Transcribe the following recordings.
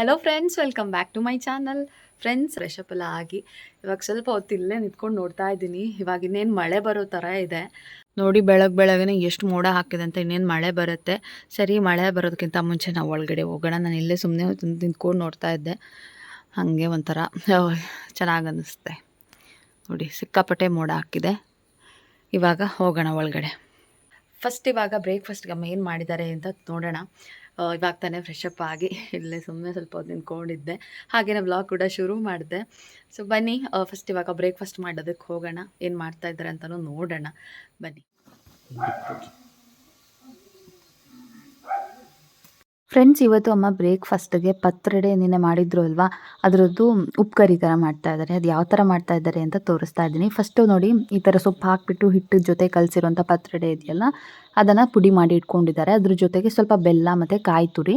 Hello friends welcome back to my channel friends fresh up ಆಗಿ ಇವಾಗ ಸ್ವಲ್ಪ ಹೊತ್ತು ಇಲ್ಲೇ ನಿಂತ್ಕೊಂಡು ನೋಡ್ತಾ ಇದ್ದೀನಿ. ಇವಾಗ ಇನ್ನೇನು ಮಳೆ ಬರೋ ಥರ ಇದೆ. ನೋಡಿ ಬೆಳಗ್ಗೆ ಬೆಳಗ್ಗೆ ಎಷ್ಟು ಮೋಡ ಹಾಕಿದೆ ಅಂತ ಇನ್ನೇನು ಮಳೆ ಬರುತ್ತೆ. ಸರಿ, ಮಳೆ ಬರೋದಕ್ಕಿಂತ ಮುಂಚೆ ನಾವು ಒಳಗಡೆ ಹೋಗೋಣ. ನಾನು ಇಲ್ಲೇ ಸುಮ್ಮನೆ ನಿಂತ್ಕೊಂಡು ನೋಡ್ತಾ ಇದ್ದೆ. ಹಾಗೆ ಒಂಥರ ಚೆನ್ನಾಗಿ ಅನ್ನಿಸ್ತೆ ನೋಡಿ, ಸಿಕ್ಕಾಪಟ್ಟೆ ಮೋಡ ಹಾಕಿದೆ. ಇವಾಗ ಹೋಗೋಣ ಒಳಗಡೆ. ಫಸ್ಟ್ ಇವಾಗ ಬ್ರೇಕ್ಫಾಸ್ಟ್ಗೆ ಏನು ಮಾಡಿದ್ದಾರೆ ಅಂತ ನೋಡೋಣ. ಇವಾಗ ತಾನೇ ಫ್ರೆಶ್ ಅಪ್ ಆಗಿ ಇಲ್ಲೇ ಸುಮ್ಮನೆ ಸ್ವಲ್ಪ ಹೊತ್ತು ನಿಂತ್ಕೊಂಡಿದ್ದೆ. ಹಾಗೆಯೇ ಬ್ಲಾಗ್ ಕೂಡ ಶುರು ಮಾಡಿದೆ. ಸೊ ಬನ್ನಿ ಫಸ್ಟ್ ಇವಾಗ ಬ್ರೇಕ್ಫಾಸ್ಟ್ ಮಾಡೋದಕ್ಕೆ ಹೋಗೋಣ, ಏನು ಮಾಡ್ತಾ ಇದ್ದಾರೆ ಅಂತಲೂ ನೋಡೋಣ. ಬನ್ನಿ. ಫ್ರೆಂಡ್ಸ್ ಇವತ್ತು ಅಮ್ಮ ಬ್ರೇಕ್ಫಾಸ್ಟ್ಗೆ ಪತ್ರೊಡೆ ನಿನ್ನೆ ಮಾಡಿದ್ರು ಅಲ್ವಾ? ಅದರದ್ದು ಉಪ್ಕರಿ ಕರಿ ಥರ ಮಾಡ್ತಾ ಇದ್ದಾರೆ ಅದು ಯಾವ ಥರ ಮಾಡ್ತಾ ಇದ್ದಾರೆ ಅಂತ ತೋರಿಸ್ತಾ ಇದ್ದೀನಿ. ಫಸ್ಟು ನೋಡಿ, ಈ ಥರ ಸೊಪ್ಪು ಹಾಕ್ಬಿಟ್ಟು ಹಿಟ್ಟು ಜೊತೆ ಕಲಸಿರೋಂಥ ಪತ್ರಡೆ ಇದೆಯಲ್ಲ, ಅದನ್ನು ಪುಡಿ ಮಾಡಿ ಇಟ್ಕೊಂಡಿದ್ದಾರೆ. ಅದ್ರ ಜೊತೆಗೆ ಸ್ವಲ್ಪ ಬೆಲ್ಲ ಮತ್ತು ಕಾಯಿ ತುರಿ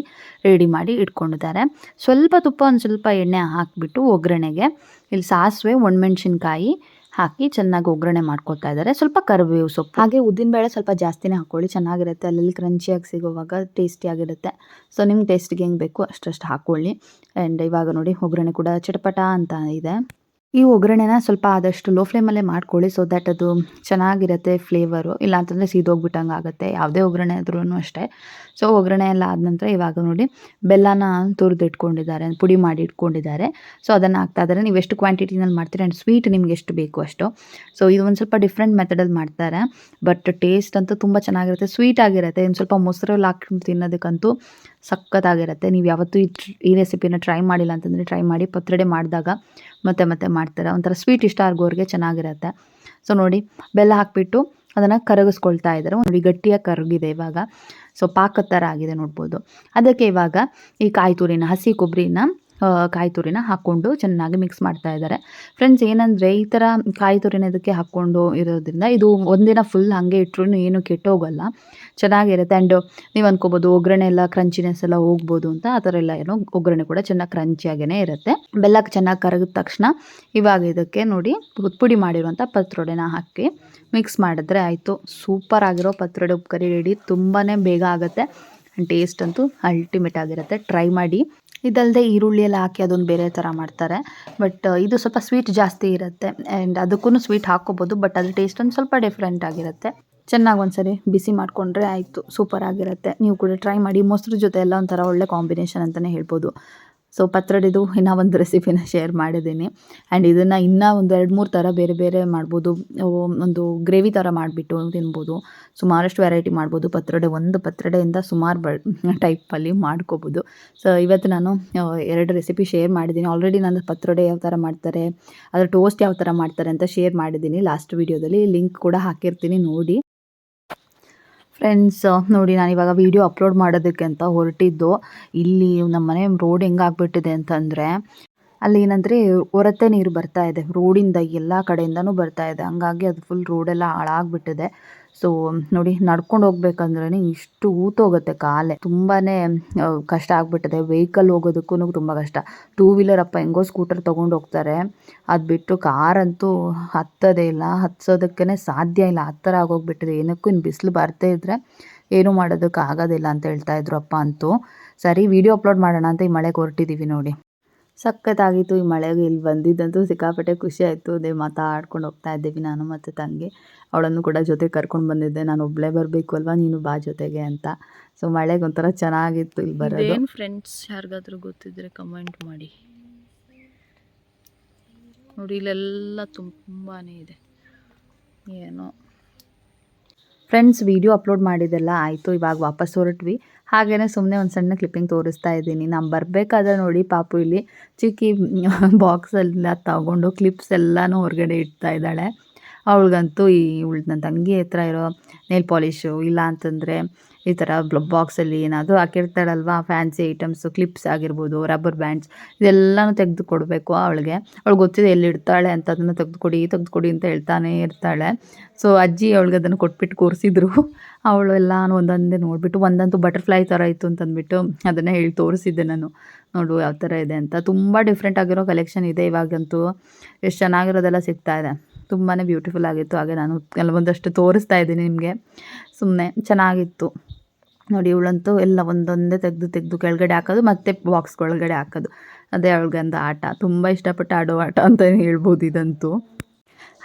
ರೆಡಿ ಮಾಡಿ ಇಟ್ಕೊಂಡಿದ್ದಾರೆ. ಸ್ವಲ್ಪ ತುಪ್ಪ ಒಂದು ಸ್ವಲ್ಪ ಎಣ್ಣೆ ಹಾಕಿಬಿಟ್ಟು ಒಗ್ಗರಣೆಗೆ, ಇಲ್ಲಿ ಸಾಸಿವೆ, ಒಣಮೆಣ್ಸಿನ್ಕಾಯಿ ಹಾಕಿ ಚೆನ್ನಾಗಿ ಒಗ್ಗರಣೆ ಮಾಡ್ಕೊತಾ ಇದ್ದಾರೆ ಸ್ವಲ್ಪ ಕರಿಬೇವು ಸೊಪ್ಪು. ಹಾಗೆ ಉದ್ದಿನಬೇಳೆ ಸ್ವಲ್ಪ ಜಾಸ್ತಿನೇ ಹಾಕ್ಕೊಳ್ಳಿ. ಚೆನ್ನಾಗಿರುತ್ತೆ. ಅಲ್ಲಲ್ಲಿ ಕ್ರಂಚಿಯಾಗಿ ಸಿಗೋವಾಗ ಟೇಸ್ಟಿಯಾಗಿರುತ್ತೆ ಸೊ ನಿಮ್ಮ ಟೇಸ್ಟಿಗೆ ಹೆಂಗೆ ಬೇಕು ಅಷ್ಟಷ್ಟು ಹಾಕ್ಕೊಳ್ಳಿ. ಆ್ಯಂಡ್ ಇವಾಗ ನೋಡಿ, ಒಗ್ಗರಣೆ ಕೂಡ ಚಟಪಟ ಅಂತ ಇದೆ. ಈ ಒಗ್ಗರಣೆನ ಸ್ವಲ್ಪ ಆದಷ್ಟು ಲೋ ಫ್ಲೇಮಲ್ಲೇ ಮಾಡ್ಕೊಳ್ಳಿ ಸೊ ದ್ಯಾಟ್ ಅದು ಚೆನ್ನಾಗಿರುತ್ತೆ ಫ್ಲೇವರು ಇಲ್ಲ ಅಂತಂದರೆ ಸೀದೋಗ್ಬಿಟ್ಟಂಗೆ ಆಗುತ್ತೆ. ಯಾವುದೇ ಒಗ್ಗರಣೆ ಆದ್ರೂ ಅಷ್ಟೇ. ಸೊ ಒಗ್ಗರಣೆ ಎಲ್ಲ ಆದ ನಂತರ ಇವಾಗ ನೋಡಿ ಬೆಲ್ಲನ ತುರಿದಿಟ್ಕೊಂಡಿದ್ದಾರೆ, ಪುಡಿ ಮಾಡಿ ಇಟ್ಕೊಂಡಿದ್ದಾರೆ ಸೊ ಅದನ್ನು ಹಾಕ್ತಾ ಇದ್ದಾರೆ. ನೀವು ಎಷ್ಟು ಕ್ವಾಂಟಿಟಿನಲ್ಲಿ ಮಾಡ್ತೀರಿ ಆ್ಯಂಡ್ ಸ್ವೀಟ್ ನಿಮ್ಗೆ ಎಷ್ಟು ಬೇಕು ಅಷ್ಟು. ಸೊ ಇದು ಒಂದು ಸ್ವಲ್ಪ ಡಿಫ್ರೆಂಟ್ ಮೆಥಡಲ್ಲಿ ಮಾಡ್ತಾರೆ. ಬಟ್ ಟೇಸ್ಟ್ ಅಂತೂ ತುಂಬ ಚೆನ್ನಾಗಿರುತ್ತೆ ಸ್ವೀಟ್ ಆಗಿರುತ್ತೆ. ಇನ್ನು ಸ್ವಲ್ಪ ಮೊಸರಲ್ಲಿ ಹಾಕ್ಕೊಂಡು ತಿನ್ನೋದಕ್ಕಂತೂ ಸಖತ್ತಾಗಿರುತ್ತೆ. ನೀವು ಯಾವತ್ತೂ ಈ ರೆಸಿಪಿನ ಟ್ರೈ ಮಾಡಿಲ್ಲ ಅಂತಂದರೆ ಟ್ರೈ ಮಾಡಿ ಪತ್ರಡೆ ಮಾಡಿದಾಗ ಮತ್ತೆ ಮತ್ತೆ ಮಾಡ್ತಾರೆ. ಒಂಥರ ಸ್ವೀಟ್ ಇಷ್ಟ ಆಗೋರಿಗೆ ಚೆನ್ನಾಗಿರುತ್ತೆ. ಸೊ ನೋಡಿ, ಬೆಲ್ಲ ಹಾಕಿಬಿಟ್ಟು ಅದನ್ನು ಕರಗಿಸ್ಕೊಳ್ತಾ ಇದ್ದಾರೆ. ನೋಡಿ, ಗಟ್ಟಿಯಾಗಿ ಕರಗಿದೆ ಇವಾಗ. ಸೊ ಪಾಕದ ಥರ ಆಗಿದೆ ನೋಡ್ಬೋದು. ಅದಕ್ಕೆ ಇವಾಗ ಈ ಕಾಯಿ ತುರಿನ, ಹಸಿ ಕೊಬ್ಬರಿನ ಕಾಯಿ ತುರಿನ ಹಾಕ್ಕೊಂಡು ಚೆನ್ನಾಗಿ ಮಿಕ್ಸ್ ಮಾಡ್ತಾ ಇದ್ದಾರೆ. ಫ್ರೆಂಡ್ಸ್ ಏನಂದರೆ ಈ ಥರ ಕಾಯಿ ತುರಿನ ಇದಕ್ಕೆ ಹಾಕ್ಕೊಂಡು ಇರೋದ್ರಿಂದ ಇದು ಒಂದಿನ ಫುಲ್ ಹಾಗೆ ಇಟ್ಟರು ಏನು ಕೆಟ್ಟೋಗಲ್ಲ. ಚೆನ್ನಾಗಿರುತ್ತೆ. ಆ್ಯಂಡ್ ನೀವು ಅಂದ್ಕೋಬೋದು ಒಗ್ಗರಣೆ ಎಲ್ಲ ಕ್ರಂಚಿನೆಸ್ ಎಲ್ಲ ಹೋಗ್ಬೋದು ಅಂತ ಆ ಥರ ಎಲ್ಲ ಏನೋ ಒಗ್ಗರಣೆ ಕೂಡ ಚೆನ್ನಾಗಿ ಕ್ರಂಚಿಯಾಗೇ ಇರುತ್ತೆ. ಬೆಲ್ಲ ಚೆನ್ನಾಗಿ ಕರಗಿದ ತಕ್ಷಣ ಇವಾಗ ಇದಕ್ಕೆ ನೋಡಿ ಪುಡಿ ಮಾಡಿರುವಂಥ ಪತ್ರೊಡೆನ ಹಾಕಿ ಮಿಕ್ಸ್ ಮಾಡಿದ್ರೆ ಆಯಿತು. ಸೂಪರ್ ಆಗಿರೋ ಪತ್ರೊಡೆ ಉಪ್ಕರಿ ರೆಡಿ ತುಂಬಾ ಬೇಗ ಆಗುತ್ತೆ. ಟೇಸ್ಟ್ ಅಂತೂ ಅಲ್ಟಿಮೇಟ್ ಆಗಿರುತ್ತೆ. ಟ್ರೈ ಮಾಡಿ. ಇದಲ್ಲದೆ ಈರುಳ್ಳಿ ಎಲ್ಲ ಹಾಕಿ ಅದೊಂದು ಬೇರೆ ಥರ ಮಾಡ್ತಾರೆ. ಬಟ್ ಇದು ಸ್ವಲ್ಪ ಸ್ವೀಟ್ ಜಾಸ್ತಿ ಇರುತ್ತೆ. ಆ್ಯಂಡ್ ಅದಕ್ಕೂ ಸ್ವೀಟ್ ಹಾಕ್ಕೋಬೋದು ಬಟ್ ಅದ್ರ ಟೇಸ್ಟ್ ಒಂದು ಸ್ವಲ್ಪ ಡಿಫ್ರೆಂಟ್ ಆಗಿರುತ್ತೆ. ಚೆನ್ನಾಗಿ ಒಂದ್ಸರಿ ಬಿಸಿ ಮಾಡಿಕೊಂಡ್ರೆ ಆಯಿತು ಸೂಪರ್ ಆಗಿರುತ್ತೆ. ನೀವು ಕೂಡ ಟ್ರೈ ಮಾಡಿ, ಮೊಸರು ಜೊತೆ ಎಲ್ಲ ಒಂಥರ ಒಳ್ಳೆ ಕಾಂಬಿನೇಷನ್ ಅಂತಲೇ ಹೇಳ್ಬೋದು. ಸೊ ಪತ್ರೊಡೆದು ಇನ್ನೂ ಒಂದು ರೆಸಿಪಿನ ಶೇರ್ ಮಾಡಿದ್ದೀನಿ. ಆ್ಯಂಡ್ ಇದನ್ನು ಇನ್ನೂ ಒಂದು ಎರಡು ಮೂರು ಥರ ಬೇರೆ ಬೇರೆ ಮಾಡ್ಬೋದು. ಒಂದು ಗ್ರೇವಿ ಥರ ಮಾಡಿಬಿಟ್ಟು ತಿನ್ಬೋದು. ಸುಮಾರಷ್ಟು ವೆರೈಟಿ ಮಾಡ್ಬೋದು. ಪತ್ರೊಡೆ ಒಂದು ಪತ್ರೊಡೆಯಿಂದ ಸುಮಾರು ಬ ಟೈಪಲ್ಲಿ ಮಾಡ್ಕೋಬೋದು. ಸೊ ಇವತ್ತು ನಾನು ಎರಡು ರೆಸಿಪಿ ಶೇರ್ ಮಾಡಿದ್ದೀನಿ. ಆಲ್ರೆಡಿ ನಾನು ಪತ್ರೊಡೆ ಯಾವ ಥರ ಮಾಡ್ತಾರೆ, ಅದರ ಟೋಸ್ಟ್ ಯಾವ ಥರ ಮಾಡ್ತಾರೆ ಅಂತ ಶೇರ್ ಮಾಡಿದ್ದೀನಿ. ಲಾಸ್ಟ್ ವೀಡಿಯೋದಲ್ಲಿ ಲಿಂಕ್ ಕೂಡ ಹಾಕಿರ್ತೀನಿ ನೋಡಿ. ಫ್ರೆಂಡ್ಸ್ ನೋಡಿ ನಾನು ಇವಾಗ ವೀಡಿಯೋ ಅಪ್ಲೋಡ್ ಮಾಡೋದಕ್ಕೆ ಅಂತ ಹೊರಟಿದ್ದು, ಇಲ್ಲಿ ನಮ್ಮ ಮನೆ ರೋಡ್ ಹೆಂಗಾಗ್ಬಿಟ್ಟಿದೆ ಅಂತಂದರೆ, ಅಲ್ಲಿ ಏನಂದರೆ ಹೊರತೆ ನೀರು ಬರ್ತಾ ಇದೆ. ರೋಡಿಂದ ಎಲ್ಲ ಕಡೆಯಿಂದನೂ ಬರ್ತಾ ಇದೆ. ಹಂಗಾಗಿ ಅದು ಫುಲ್ ರೋಡೆಲ್ಲ ಹಾಳಾಗ್ಬಿಟ್ಟಿದೆ. ಸೊ ನೋಡಿ, ನಡ್ಕೊಂಡು ಹೋಗ್ಬೇಕಂದ್ರೆ ಇಷ್ಟು ಊತೋಗುತ್ತೆ ಕಾಲೇ. ತುಂಬಾ ಕಷ್ಟ ಆಗ್ಬಿಟ್ಟಿದೆ. ವೆಹಿಕಲ್ ಹೋಗೋದಕ್ಕೂ ತುಂಬ ಕಷ್ಟ. ಟೂ ವೀಲರ್ ಅಪ್ಪ ಹೆಂಗೋ ಸ್ಕೂಟರ್ ತೊಗೊಂಡು ಹೋಗ್ತಾರೆ. ಅದು ಬಿಟ್ಟು ಕಾರಂತೂ ಹತ್ತೋದೇ ಇಲ್ಲ. ಹತ್ಸೋದಕ್ಕೇ ಸಾಧ್ಯ ಇಲ್ಲ. ಆ ಥರ ಆಗೋಗ್ಬಿಟ್ಟಿದೆ. ಏನಕ್ಕೂ ಇನ್ನು ಬಿಸಿಲು ಬರ್ತಾ ಇದ್ದರೆ ಏನೂ ಮಾಡೋದಕ್ಕೆ ಆಗೋದಿಲ್ಲ ಅಂತ ಹೇಳ್ತಾ ಇದ್ರು ಅಪ್ಪ ಅಂತೂ. ಸರಿ ವಿಡಿಯೋ ಅಪ್ಲೋಡ್ ಮಾಡೋಣ ಅಂತ ಈ ಮಳೆಗೆ ಹೊರಟಿದ್ದೀವಿ ನೋಡಿ. ಸಖತ್ತಾಗಿತ್ತು. ಈ ಮಳೆಗೆ ಇಲ್ಲಿ ಬಂದಿದ್ದಂತೂ ಸಿಕ್ಕಾಪಟ್ಟೆ ಖುಷಿ ಆಯಿತು. ಅದೇ ಮಾತಾಡ್ಕೊಂಡು ಹೋಗ್ತಾ ಇದ್ದೀವಿ ನಾನು ಮತ್ತು ತಂಗಿ. ಅವಳನ್ನು ಕೂಡ ಜೊತೆ ಕರ್ಕೊಂಡು ಬಂದಿದ್ದೆ. ನಾನು ಒಬ್ಬಳೇ ಬರಬೇಕು ಅಲ್ವಾ? ನೀನು ಬಾ ಜೊತೆಗೆ ಅಂತ. ಸೊ ಮಳೆಗೆ ಒಂಥರ ಚೆನ್ನಾಗಿತ್ತು ಇಲ್ಲಿ ಬರೋದು. ಫ್ರೆಂಡ್ಸ್ ಯಾರಿಗಾದ್ರೂ ಗೊತ್ತಿದ್ರೆ ಕಮೆಂಟ್ ಮಾಡಿ. ನೋಡಿ, ಇಲ್ಲೆಲ್ಲ ತುಂಬಾ ಇದೆ. ಏನೋ. ಫ್ರೆಂಡ್ಸ್ ವಿಡಿಯೋ ಅಪ್ಲೋಡ್ ಮಾಡಿದ್ದೆಲ್ಲ ಆಯಿತು, ಇವಾಗ ವಾಪಸ್ ಹೊರಟ್ವಿ. ಹಾಗೆಯೇ ಸುಮ್ಮನೆ ಒಂದು ಸಣ್ಣ ಕ್ಲಿಪ್ಪಿಂಗ್ ತೋರಿಸ್ತಾ ಇದ್ದೀನಿ. ನಾನು ಬರಬೇಕಾದ್ರೆ ನೋಡಿ, ಪಾಪು ಇಲ್ಲಿ ಚಿಕ್ಕಿ ಬಾಕ್ಸೆಲ್ಲ ತಗೊಂಡು ಕ್ಲಿಪ್ಸ್ ಎಲ್ಲನೂ ಹೊರಗಡೆ ಇಡ್ತಾ ಇದ್ದಾಳೆ. ಅವಳಿಗಂತೂ ಈ, ಇವಳು ನನ್ನ ತಂಗಿ ಹತ್ರ ಇರೋ ನೇಲ್ ಪಾಲಿಷು ಇಲ್ಲ ಅಂತಂದರೆ ಈ ಥರ ಬಾಕ್ಸಲ್ಲಿ ಏನಾದರೂ ಹಾಕಿರ್ತಾಳಲ್ವಾ? ಫ್ಯಾನ್ಸಿ ಐಟಮ್ಸು ಕ್ಲಿಪ್ಸ್ ಆಗಿರ್ಬೋದು ರಬ್ಬರ್ ಬ್ಯಾಂಡ್ಸ್ ಇದೆಲ್ಲನೂ ತೆಗೆದು ಕೊಡಬೇಕು ಅವಳಿಗೆ. ಅವಳು ಗೊತ್ತಿದೆ ಎಲ್ಲಿ ಇಡ್ತಾಳೆ ಅಂತ ಅದನ್ನು ತೆಗೆದು ಕೊಡಿ ತೆಗೆದು ಕೊಡಿ ಅಂತ ಹೇಳ್ತಾನೆ ಇರ್ತಾಳೆ. ಸೊ ಅಜ್ಜಿ ಅವಳಿಗೆ ಅದನ್ನು ಕೊಟ್ಬಿಟ್ಟು ಕೂರಿಸಿದ್ರು. ಅವಳು ಎಲ್ಲ ಒಂದೊಂದೇ ನೋಡಿಬಿಟ್ಟು, ಒಂದಂತೂ ಬಟರ್ಫ್ಲೈ ಥರ ಇತ್ತು ಅಂತಂದ್ಬಿಟ್ಟು ಅದನ್ನು ಹೇಳಿ ತೋರಿಸಿದ್ದೆ ನಾನು. ನೋಡು ಯಾವ ಥರ ಇದೆ ಅಂತ. ತುಂಬ ಡಿಫ್ರೆಂಟ್ ಆಗಿರೋ ಕಲೆಕ್ಷನ್ ಇದೆ ಇವಾಗಂತೂ. ಎಷ್ಟು ಚೆನ್ನಾಗಿರೋದೆಲ್ಲ ಸಿಗ್ತಾ ಇದೆ. ತುಂಬಾ ಬ್ಯೂಟಿಫುಲ್ ಆಗಿತ್ತು. ಹಾಗೆ ನಾನು ಕೆಲವೊಂದಷ್ಟು ತೋರಿಸ್ತಾ ಇದ್ದೀನಿ ನಿಮಗೆ. ಸುಮ್ಮನೆ ಚೆನ್ನಾಗಿತ್ತು. ನೋಡಿ, ಇವಳಂತೂ ಎಲ್ಲ ಒಂದೊಂದೇ ತೆಗೆದು ತೆಗೆದು ಕೆಳಗಡೆ ಹಾಕೋದು, ಮತ್ತೆ ಬಾಕ್ಸ್ ಒಳಗಡೆ ಹಾಕೋದು. ಅದೇ ಅವಳಿಗೊಂದು ಆಟ. ತುಂಬ ಇಷ್ಟಪಟ್ಟು ಆಡೋ ಆಟ ಅಂತ ಹೇಳ್ಬೋದು ಇದಂತೂ.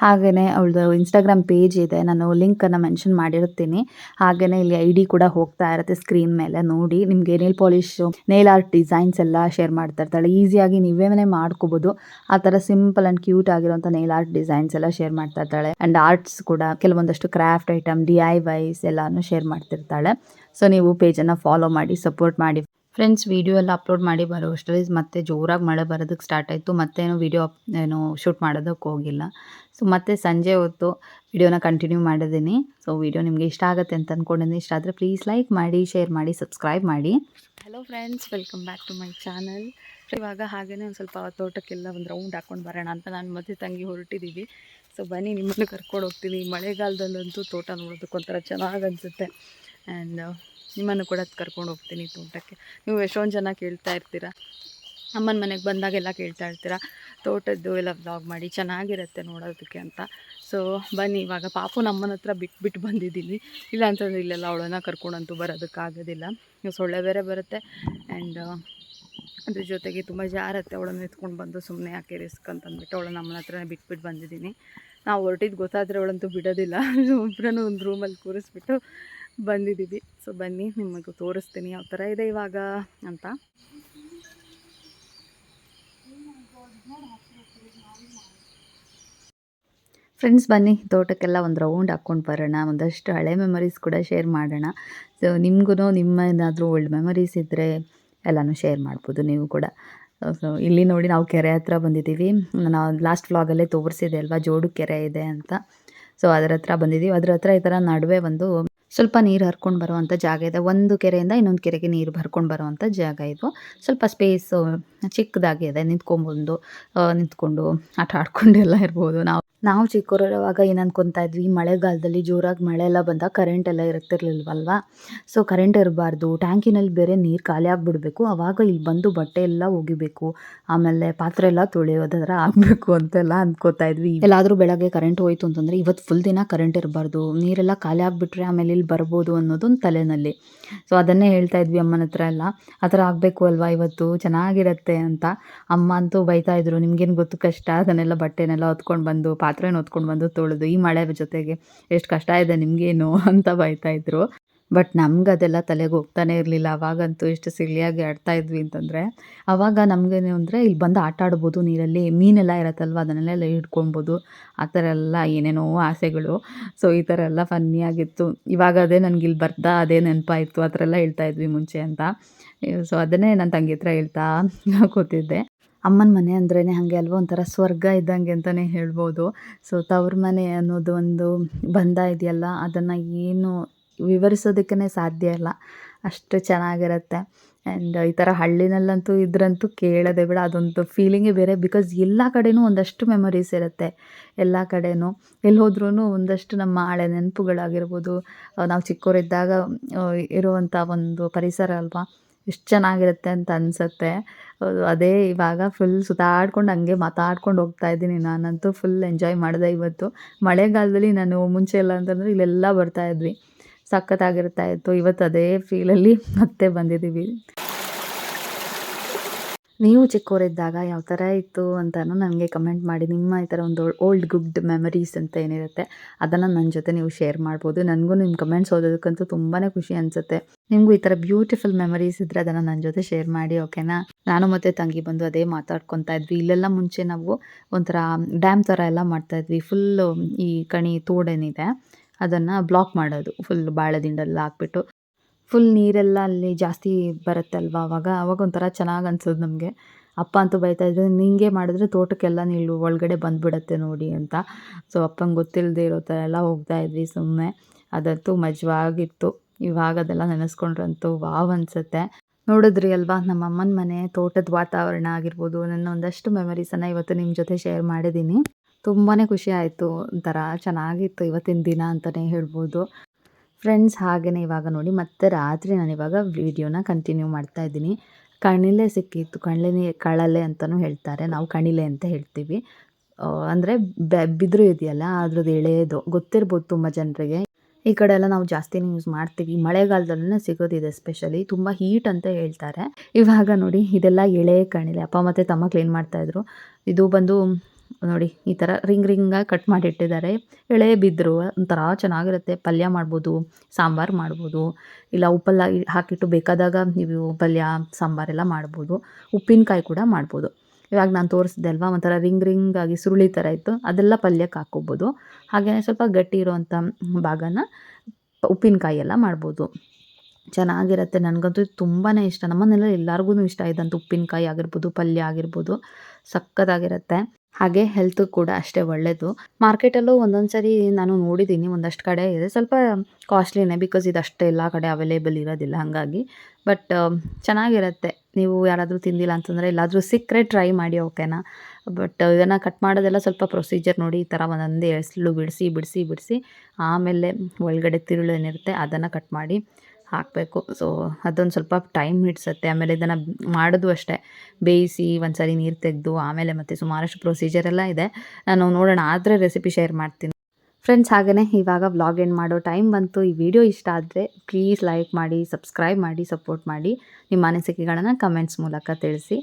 ಹಾಗೆಯೇ ಅವಳದು ಇನ್ಸ್ಟಾಗ್ರಾಮ್ ಪೇಜ್ ಇದೆ, ನಾನು ಲಿಂಕನ್ನು ಮೆನ್ಷನ್ ಮಾಡಿರ್ತೀನಿ. ಹಾಗೆಯೇ ಇಲ್ಲಿ ಐ ಡಿ ಕೂಡ ಹೋಗ್ತಾ ಇರುತ್ತೆ ಸ್ಕ್ರೀನ್ ಮೇಲೆ ನೋಡಿ. ನಿಮಗೆ nail polish nail art designs ಎಲ್ಲ ಶೇರ್ ಮಾಡ್ತಾ ಇರ್ತಾಳೆ. ಈಸಿಯಾಗಿ ನೀವೇನೆ ಮಾಡ್ಕೋಬೋದು. ಆ ಥರ ಸಿಂಪಲ್ ಆ್ಯಂಡ್ ಕ್ಯೂಟ್ ಆಗಿರೋಂಥ ನೇಲ್ ಆರ್ಟ್ ಡಿಸೈನ್ಸ್ ಎಲ್ಲ ಶೇರ್ ಮಾಡ್ತಾ ಇರ್ತಾಳೆ. ಆ್ಯಂಡ್ ಆರ್ಟ್ಸ್ ಕೂಡ ಕೆಲವೊಂದಷ್ಟು craft item D I Ys ಎಲ್ಲನೂ ಶೇರ್ ಮಾಡ್ತಿರ್ತಾಳೆ. ಸೊ ನೀವು ಪೇಜನ್ನು ಫಾಲೋ ಮಾಡಿ ಸಪೋರ್ಟ್ ಮಾಡಿ. ಫ್ರೆಂಡ್ಸ್ ವೀಡಿಯೋ ಎಲ್ಲ ಅಪ್ಲೋಡ್ ಮಾಡಿ ಬರೋ ಅಷ್ಟರಲ್ಲಿ ಮತ್ತೆ ಜೋರಾಗಿ ಮಳೆ ಬರೋದಕ್ಕೆ ಸ್ಟಾರ್ಟ್ ಆಯಿತು. ಏನೋ ವೀಡಿಯೋ ಏನು ಶೂಟ್ ಮಾಡೋದಕ್ಕೆ ಹೋಗಿಲ್ಲ. ಸೊ ಮತ್ತೆ ಸಂಜೆ ಹೊತ್ತು ವಿಡಿಯೋನ ಕಂಟಿನ್ಯೂ ಮಾಡಿದ್ದೀನಿ. ಸೊ ವಿಡಿಯೋ ನಿಮಗೆ ಇಷ್ಟ ಆಗುತ್ತೆ ಅಂತ ಅಂದ್ಕೊಂಡಿದ್ದೀನಿ ಇಷ್ಟ ಆದರೆ ಪ್ಲೀಸ್ ಲೈಕ್ ಮಾಡಿ ಶೇರ್ ಮಾಡಿ ಸಬ್ಸ್ಕ್ರೈಬ್ ಮಾಡಿ. Hello friends welcome back to my channel ಇವಾಗ ಹಾಗೇ ಒಂದು ಸ್ವಲ್ಪ ತೋಟಕ್ಕೆಲ್ಲ ಒಂದು ರೌಂಡ್ ಹಾಕೊಂಡು ಬರೋಣ ಅಂತ ನಾನು ಮತ್ತೆ ತಂಗಿ ಹೊರಟಿದ್ದೀವಿ ಸೊ ಬನ್ನಿ ನಿಮ್ಮನ್ನು ಕರ್ಕೊಂಡು ಹೋಗ್ತೀನಿ. ಮಳೆಗಾಲದಲ್ಲಂತೂ ತೋಟ ನೋಡೋದಕ್ಕೊಂಥರ ಚೆನ್ನಾಗಿ ಅನಿಸುತ್ತೆ. ಆ್ಯಂಡ್ ನಿಮ್ಮನ್ನು ಕೂಡ ಕರ್ಕೊಂಡು ಹೋಗ್ತೀನಿ ತೋಟಕ್ಕೆ. ನೀವು ಎಷ್ಟೊಂದು ಜನ ಕೇಳ್ತಾ ಇರ್ತೀರ? ಅಮ್ಮನ ಮನೆಗೆ ಬಂದಾಗೆಲ್ಲ ಕೇಳ್ತಾ ಇರ್ತೀರ? ತೋಟದ್ದು ಎಲ್ಲ ವ್ಲಾಗ್ ಮಾಡಿ ಚೆನ್ನಾಗಿರುತ್ತೆ ನೋಡೋದಕ್ಕೆ ಅಂತ. ಸೊ ಬನ್ನಿ, ಇವಾಗ ಪಾಪು ನಮ್ಮನ ಹತ್ರ ಬಿಟ್ಟು ಬಿಟ್ಟು ಬಂದಿದ್ದೀನಿ. ಇಲ್ಲ ಅಂತಂದ್ರೆ ಇಲ್ಲೆಲ್ಲ ಅವಳನ್ನ ಕರ್ಕೊಂಡಂತೂ ಬರೋದಕ್ಕಾಗೋದಿಲ್ಲ ಸೊಳ್ಳೆ ಬೇರೆ ಬರುತ್ತೆ ಆ್ಯಂಡ್ ಅದ್ರ ಜೊತೆಗೆ ತುಂಬ ಜಾರತ್ತೆ ಅವಳನ್ನು ಎತ್ಕೊಂಡು ಬಂದು ಸುಮ್ಮನೆ ಯಾಕೆ ರಿಸ್ಕ್ ಅಂತಂದ್ಬಿಟ್ಟು ಅವಳು ನಮ್ಮನ ಹತ್ರನೇ ಬಿಟ್ಬಿಟ್ಟು ಬಂದಿದ್ದೀನಿ. ನಾವು ಹೊರಟಿದ್ದು ಗೊತ್ತಾದರೆ ಅವಳಂತೂ ಬಿಡೋದಿಲ್ಲ. ಒಬ್ಬರನ್ನು ಒಂದು ರೂಮಲ್ಲಿ ಕೂರಿಸ್ಬಿಟ್ಟು ಬಂದಿದ್ದೀವಿ. ಸೊ ಬನ್ನಿ, ನಿಮಗೆ ತೋರಿಸ್ತೀನಿ ಯಾವ ಥರ ಇದೆ ಇವಾಗ ಅಂತ. ಫ್ರೆಂಡ್ಸ್ ಬನ್ನಿ, ತೋಟಕ್ಕೆಲ್ಲ ಒಂದು ರೌಂಡ್ ಹಾಕ್ಕೊಂಡು ಬರೋಣ. ಒಂದಷ್ಟು ಹಳೆ ಮೆಮರೀಸ್ ಕೂಡ ಶೇರ್ ಮಾಡೋಣ. ಸೊ ನಿಮ್ಗೂ ನಿಮ್ಮ ಏನಾದರೂ ಓಲ್ಡ್ ಮೆಮರೀಸ್ ಇದ್ದರೆ ಎಲ್ಲನೂ ಶೇರ್ ಮಾಡ್ಬೋದು ನೀವು ಕೂಡ. ಸೊ ಇಲ್ಲಿ ನೋಡಿ ನಾವು ಕೆರೆ ಹತ್ರ ಬಂದಿದ್ದೀವಿ. ನಾವು ಲಾಸ್ಟ್ ವ್ಲಾಗಲ್ಲೇ ತೋರಿಸಿದೆ ಅಲ್ವಾ? ಜೋಡು ಕೆರೆ ಇದೆ ಅಂತ. ಸೊ ಅದರ ಹತ್ರ ಬಂದಿದ್ದೀವಿ. ಅದ್ರ ಹತ್ರ ಈ ಥರ ನಡುವೆ ಒಂದು ಸ್ವಲ್ಪ ನೀರು ಹರ್ಕೊಂಡು ಬರುವಂಥ ಜಾಗ ಇದೆ. ಒಂದು ಕೆರೆಯಿಂದ ಇನ್ನೊಂದು ಕೆರೆಗೆ ನೀರು ಹರ್ಕೊಂಡು ಬರುವಂಥ ಜಾಗ ಇದು. ಸ್ವಲ್ಪ ಸ್ಪೇಸು ಚಿಕ್ಕದಾಗಿದೆ ನಿಂತ್ಕೊಂಬಂದು ನಿಂತ್ಕೊಂಡು ಆಟ ಆಡ್ಕೊಂಡು ಎಲ್ಲ ಇರ್ಬೋದು ನಾವು. ನಾವು ಚಿಕ್ಕವರಿರುವಾಗ ಏನು ಅಂದ್ಕೊತಾ ಇದ್ವಿ ಮಳೆಗಾಲದಲ್ಲಿ ಜೋರಾಗಿ ಮಳೆ ಎಲ್ಲ ಬಂದಾಗ ಕರೆಂಟ್ ಎಲ್ಲ ಇರ್ತಿರ್ಲಿಲ್ವಲ್ವಾ? ಸೊ ಕರೆಂಟ್ ಇರಬಾರ್ದು, ಟ್ಯಾಂಕಿನಲ್ಲಿ ಬೇರೆ ನೀರು ಖಾಲಿ ಆಗಿಬಿಡ್ಬೇಕು ಆವಾಗ ಇಲ್ಲಿ ಬಂದು ಬಟ್ಟೆ ಎಲ್ಲ ಒಗಿಬೇಕು, ಆಮೇಲೆ ಪಾತ್ರೆ ಎಲ್ಲ ತೊಳೆಯೋದಾದ್ರೆ ಆಗಬೇಕು ಅಂತೆಲ್ಲ ಅಂದ್ಕೋತಾ ಇದ್ವಿ ಎಲ್ಲಾದರೂ ಬೆಳಗ್ಗೆ ಕರೆಂಟ್ ಹೋಯ್ತು ಅಂತಂದರೆ ಇವತ್ತು ಫುಲ್ ದಿನ ಕರೆಂಟ್ ಇರಬಾರ್ದು, ನೀರೆಲ್ಲ ಖಾಲಿ ಆಗಿಬಿಟ್ರೆ ಆಮೇಲೆ ಇಲ್ಲಿ ಬರ್ಬೋದು ಅನ್ನೋದೊಂದು ತಲೆನಲ್ಲಿ. ಸೊ ಅದನ್ನೇ ಹೇಳ್ತಾ ಇದ್ವಿ ಅಮ್ಮನ ಹತ್ರ ಎಲ್ಲ, ಆ ಥರ ಆಗಬೇಕು ಅಲ್ವಾ ಇವತ್ತು, ಚೆನ್ನಾಗಿರತ್ತೆ ಅಂತ. ಅಮ್ಮ ಅಂತೂ ಬೈತಾ ಇದ್ರು ನಿಮ್ಗೇನು ಗೊತ್ತು ಕಷ್ಟ? ಅದನ್ನೆಲ್ಲ ಬಟ್ಟೆನೆಲ್ಲ ಹೊತ್ಕೊಂಡು ಬಂದು ಪಾತ್ರೆನ ಹೊತ್ಕೊಂಡು ಬಂದು ತೊಳೆದು, ಈ ಮಳೆ ಜೊತೆಗೆ ಎಷ್ಟು ಕಷ್ಟ ಇದೆ ನಿಮಗೇನು? ಅಂತ ಬೈತಾ ಇದ್ರು. ಬಟ್ ನಮ್ಗೆ ಅದೆಲ್ಲ ತಲೆಗೆ ಹೋಗ್ತಾನೆ ಇರಲಿಲ್ಲ. ಅವಾಗಂತೂ ಎಷ್ಟು ಸಿಲಿಯಾಗಿ ಆಡ್ತಾ ಇದ್ವಿ ಅಂತಂದರೆ, ಅವಾಗ ನಮಗೇನು ಅಂದರೆ, ಇಲ್ಲಿ ಬಂದು ಆಟ ಆಡ್ಬೋದು, ನೀರಲ್ಲಿ ಮೀನೆಲ್ಲ ಇರತ್ತಲ್ವ? ಅದನ್ನೆಲ್ಲ ಹಿಡ್ಕೊಬೋದು ಆ ಥರ ಎಲ್ಲ ಏನೇನೋ ಆಸೆಗಳು. ಸೊ, ಈ ಥರ ಎಲ್ಲ ಫನ್ನಿಯಾಗಿತ್ತು ಇವಾಗ ಅದೇ ನನಗೆ ಇಲ್ಲಿ ಬರ್ತಾ ಅದೇ ನೆನಪಾಯಿತು. ಆ ಥರ ಎಲ್ಲ ಹೇಳ್ತಾ ಇದ್ವಿ ಮುಂಚೆ ಅಂತ. ಸೊ, ಅದನ್ನೇ ನನ್ನ ತಂಗಿ ಹತ್ರ ಹೇಳ್ತಾ ಕೂತಿದ್ದೆ. ಅಮ್ಮನ ಮನೆ ಅಂದ್ರೇ ಹಾಗೆ ಅಲ್ವಾ? ಒಂಥರ ಸ್ವರ್ಗ ಇದ್ದಂಗೆ ಅಂತಲೇ ಹೇಳ್ಬೋದು. ಸೊ ತವ್ರ ಮನೆ ಅನ್ನೋದು ಒಂದು ಬಂಧ ಇದೆಯಲ್ಲ, ಅದನ್ನು ಏನು ವಿವರಿಸೋದಕ್ಕೇ ಸಾಧ್ಯ ಇಲ್ಲ. ಅಷ್ಟು ಚೆನ್ನಾಗಿರುತ್ತೆ. ಆ್ಯಂಡ್ ಈ ಥರ ಹಳ್ಳಿನಲ್ಲಂತೂ ಇದ್ರಂತೂ ಕೇಳೋದೇ ಬೇಡ. ಅದೊಂದು ಫೀಲಿಂಗೇ ಬೇರೆ ಬಿಕಾಸ್ ಎಲ್ಲ ಕಡೆಯೂ ಒಂದಷ್ಟು ಮೆಮೊರೀಸ್ ಇರುತ್ತೆ. ಎಲ್ಲ ಕಡೆಯೂ ಎಲ್ಲಿ ಹೋದ್ರೂ ಒಂದಷ್ಟು ನಮ್ಮ ಹಳೆ ನೆನಪುಗಳಾಗಿರ್ಬೋದು. ನಾವು ಚಿಕ್ಕವರಿದ್ದಾಗ ಇರುವಂಥ ಒಂದು ಪರಿಸರ ಅಲ್ವಾ? ಎಷ್ಟು ಚೆನ್ನಾಗಿರುತ್ತೆ ಅಂತ ಅನಿಸುತ್ತೆ. ಅದೇ ಇವಾಗ ಫುಲ್ ಸುತ್ತಾಡ್ಕೊಂಡು ಹಂಗೆ ಮಾತಾಡ್ಕೊಂಡು ಹೋಗ್ತಾ ಇದ್ದೀನಿ. ನಾನಂತೂ ಫುಲ್ ಎಂಜಾಯ್ ಮಾಡಿದೆ ಇವತ್ತು. ಮಳೆಗಾಲದಲ್ಲಿ ನಾನು ಮುಂಚೆ ಎಲ್ಲ ಅಂತಂದರೆ ಇಲ್ಲೆಲ್ಲ ಬರ್ತಾ ಇದ್ವಿ. ಸಖತ್ತಾಗಿರ್ತಾ ಇತ್ತು. ಇವತ್ತು ಅದೇ ಫೀಲಲ್ಲಿ ಮತ್ತೆ ಬಂದಿದ್ದೀವಿ. ನೀವು ಚಿಕ್ಕವರಿದ್ದಾಗ ಯಾವ ಥರ ಇತ್ತು ಅಂತಲೂ ನನಗೆ ಕಮೆಂಟ್ ಮಾಡಿ. ನಿಮ್ಮ ಈ ಥರ ಒಂದು ಓಲ್ಡ್ ಗುಡ್ ಮೆಮರೀಸ್ ಅಂತ ಏನಿರುತ್ತೆ, ಅದನ್ನು ನನ್ನ ಜೊತೆ ನೀವು ಶೇರ್ ಮಾಡ್ಬೋದು. ನನಗೂ ನಿಮ್ಮ ಕಮೆಂಟ್ಸ್ ಓದೋದಕ್ಕಂತೂ ತುಂಬಾ ಖುಷಿ ಅನಿಸುತ್ತೆ. ನಿಮಗೂ ಈ ಥರ ಬ್ಯೂಟಿಫುಲ್ ಮೆಮರೀಸ್ ಇದ್ದರೆ ಅದನ್ನು ನನ್ನ ಜೊತೆ ಶೇರ್ ಮಾಡಿ ಓಕೆನಾ ನಾನು ಮತ್ತು ತಂಗಿ ಬಂದು ಅದೇ ಮಾತಾಡ್ಕೊತಾ ಇದ್ವಿ. ಇಲ್ಲೆಲ್ಲ ಮುಂಚೆ ನಾವು ಒಂಥರ ಡ್ಯಾಮ್ ಥರ ಎಲ್ಲ ಮಾಡ್ತಾಯಿದ್ವಿ ಫುಲ್ಲು ಈ ಕಣಿ ತೋಡೇನಿದೆ, ಅದನ್ನು ಬ್ಲಾಕ್ ಮಾಡೋದು. ಫುಲ್ ಬಾಳೆ ದಿಂಡಲ್ಲಿ ಹಾಕ್ಬಿಟ್ಟು. ಫುಲ್ ನೀರೆಲ್ಲ ಅಲ್ಲಿ ಜಾಸ್ತಿ ಬರುತ್ತಲ್ವ ಅವಾಗ? ಅವಾಗ ಒಂಥರ ಚೆನ್ನಾಗಿ ಅನ್ಸೋದು ನಮಗೆ. ಅಪ್ಪ ಅಂತೂ ಬೈತಾ ಇದ್ರು, ನಿಂಗೆ ಮಾಡಿದ್ರೆ ತೋಟಕ್ಕೆಲ್ಲ ನೀವು ಒಳಗಡೆ ಬಂದುಬಿಡತ್ತೆ ನೋಡಿ ಅಂತ. ಸೊ ಅಪ್ಪಂಗೆ ಗೊತ್ತಿಲ್ಲದೆ ಇರೋ ಥರ ಎಲ್ಲ ಹೋಗ್ತಾ ಇದ್ವಿ ಸುಮ್ಮನೆ ಅದಂತೂ ಮಜವಾಗಿತ್ತು. ಇವಾಗ ಅದೆಲ್ಲ ನೆನೆಸ್ಕೊಂಡ್ರಂತೂ ವಾವ್ ಅನಿಸುತ್ತೆ. ನೋಡಿದ್ರಿ ಅಲ್ವಾ, ನಮ್ಮ ಅಮ್ಮನ ಮನೆ ತೋಟದ ವಾತಾವರಣ ಆಗಿರ್ಬೋದು, ನನ್ನ ಒಂದಷ್ಟು ಮೆಮರೀಸನ್ನು ಇವತ್ತು ನಿಮ್ಮ ಜೊತೆ ಶೇರ್ ಮಾಡಿದ್ದೀನಿ ತುಂಬಾ ಖುಷಿ ಆಯಿತು ಒಂಥರ, ಚೆನ್ನಾಗಿತ್ತು ಇವತ್ತಿನ ದಿನ ಅಂತಲೇ ಹೇಳ್ಬೋದು. ಫ್ರೆಂಡ್ಸ್ ಹಾಗೆಯೇ ಇವಾಗ ನೋಡಿ, ಮತ್ತೆ ರಾತ್ರಿ ನಾನು ಇವಾಗ ವಿಡಿಯೋನ ಕಂಟಿನ್ಯೂ ಮಾಡ್ತಾ ಇದ್ದೀನಿ. ಕಣಿಲೆ ಸಿಕ್ಕಿತ್ತು ಕಣಲೆ ಕಳಲೆ ಅಂತಲೂ ಹೇಳ್ತಾರೆ. ನಾವು ಕಣಿಲೆ ಅಂತ ಹೇಳ್ತೀವಿ. ಅಂದರೆ ಬಿದಿರು ಇದೆಯಲ್ಲ, ಅದ್ರದ್ದು ಎಳೆಯದು ಗೊತ್ತಿರ್ಬೋದು ತುಂಬ ಜನರಿಗೆ. ಈ ಕಡೆ ಎಲ್ಲ ನಾವು ಜಾಸ್ತಿನೇ ಯೂಸ್ ಮಾಡ್ತೀವಿ. ಮಳೆಗಾಲದಲ್ಲೇ ಸಿಗೋದಿದೆ ಸ್ಪೆಷಲಿ ತುಂಬ ಹೀಟ್ ಅಂತ ಹೇಳ್ತಾರೆ. ಇವಾಗ ನೋಡಿ, ಇದೆಲ್ಲ ಎಳೆ ಕಣಿಲೆ ಅಪ್ಪ ಮತ್ತು ತಮ್ಮ ಕ್ಲೀನ್ ಮಾಡ್ತಾಯಿದ್ರು ಇದು ಬಂದು ನೋಡಿ, ಈ ಥರ ರಿಂಗ್ ರಿಂಗಾಗಿ ಕಟ್ ಮಾಡಿಟ್ಟಿದ್ದಾರೆ. ಎಳೆ ಬಿದ್ದರು ಒಂಥರ ಚೆನ್ನಾಗಿರುತ್ತೆ. ಪಲ್ಯ ಮಾಡ್ಬೋದು, ಸಾಂಬಾರು ಮಾಡ್ಬೋದು. ಇಲ್ಲ ಉಪ್ಪೆಲ್ಲ ಹಾಕಿಟ್ಟು ಬೇಕಾದಾಗ ನೀವು ಪಲ್ಯ ಸಾಂಬಾರೆಲ್ಲ ಮಾಡ್ಬೋದು. ಉಪ್ಪಿನಕಾಯಿ ಕೂಡ ಮಾಡ್ಬೋದು. ಇವಾಗ ನಾನು ತೋರಿಸಿದೆ ಅಲ್ವಾ, ಒಂಥರ ರಿಂಗ್ ರಿಂಗಾಗಿ ಸುರುಳಿ ಥರ ಇತ್ತು. ಅದೆಲ್ಲ ಪಲ್ಯಕ್ಕೆ ಹಾಕ್ಕೋಬೋದು. ಹಾಗೆಯೇ ಸ್ವಲ್ಪ ಗಟ್ಟಿ ಇರೋವಂಥ ಭಾಗನ ಉಪ್ಪಿನಕಾಯಿ ಎಲ್ಲ ಮಾಡ್ಬೋದು. ಚೆನ್ನಾಗಿರುತ್ತೆ. ನನಗಂತೂ ತುಂಬಾ ಇಷ್ಟ. ನಮ್ಮನೆಲ್ಲ ಎಲ್ಲರಿಗೂ ಇಷ್ಟ. ಆಯ್ತಂತ ಉಪ್ಪಿನಕಾಯಿ ಆಗಿರ್ಬೋದು, ಪಲ್ಯ ಆಗಿರ್ಬೋದು. ಸಖತ್ತಾಗಿರುತ್ತೆ ಹಾಗೆ ಹೆಲ್ತ್ ಕೂಡ ಅಷ್ಟೇ ಒಳ್ಳೆಯದು ಮಾರ್ಕೆಟಲ್ಲೂ ಒಂದೊಂದು ಸರಿ ನಾನು ನೋಡಿದ್ದೀನಿ ಒಂದಷ್ಟು ಕಡೆ ಇದೆ. ಸ್ವಲ್ಪ ಕಾಸ್ಟ್ಲಿನೇ ಬಿಕಾಸ್ ಅಷ್ಟೇ ಎಲ್ಲ ಕಡೆ ಅವೈಲೇಬಲ್ ಇರೋದಿಲ್ಲ ಹಾಗಾಗಿ. ಬಟ್ ಚೆನ್ನಾಗಿರುತ್ತೆ. ನೀವು ಯಾರಾದರೂ ತಿಂದಿಲ್ಲ ಅಂತಂದರೆ ಎಲ್ಲಾದರೂ ಸಿಕ್ಕರೆ ಟ್ರೈ ಮಾಡಿ ಓಕೆನಾ ಬಟ್ ಇದನ್ನು ಕಟ್ ಮಾಡೋದೆಲ್ಲ ಸ್ವಲ್ಪ ಪ್ರೊಸೀಜರ್ ನೋಡಿ ಈ ಥರ ಒಂದೊಂದೇ ಹೆಸ್ಲು ಬಿಡಿಸಿ ಬಿಡಿಸಿ ಬಿಡಿಸಿ, ಆಮೇಲೆ ಒಳಗಡೆ ತಿರುಳು ಏನಿರುತ್ತೆ ಅದನ್ನು ಕಟ್ ಮಾಡಿ. ಹಾಕಬೇಕು. ಸೊ ಅದೊಂದು ಸ್ವಲ್ಪ ಟೈಮ್ ಹಿಡ್ಸುತ್ತೆ. ಆಮೇಲೆ ಇದನ್ನು ಮಾಡೋದು ಅಷ್ಟೇ. ಬೇಯಿಸಿ ಒಂದು ಸರಿ ನೀರು ತೆಗೆದು, ಆಮೇಲೆ ಮತ್ತೆ ಸುಮಾರಷ್ಟು ಪ್ರೊಸೀಜರ್ ಎಲ್ಲ ಇದೆ. ನಾನು ನೋಡೋಣ. ಆದರೆ ರೆಸಿಪಿ ಶೇರ್ ಮಾಡ್ತೀನಿ. ಫ್ರೆಂಡ್ಸ್ ಹಾಗೆಯೇ ಇವಾಗ ವ್ಲಾಗ್ ಎಂಡ್ ಮಾಡೋ ಟೈಮ್ ಬಂತು. ಈ ವಿಡಿಯೋ ಇಷ್ಟ ಆದರೆ ಪ್ಲೀಸ್ ಲೈಕ್ ಮಾಡಿ ಸಬ್ಸ್ಕ್ರೈಬ್ ಮಾಡಿ ಸಪೋರ್ಟ್ ಮಾಡಿ. ನಿಮ್ಮ ಅನಿಸಿಕೆಗಳನ್ನು ಕಮೆಂಟ್ಸ್ ಮೂಲಕ ತಿಳಿಸಿ.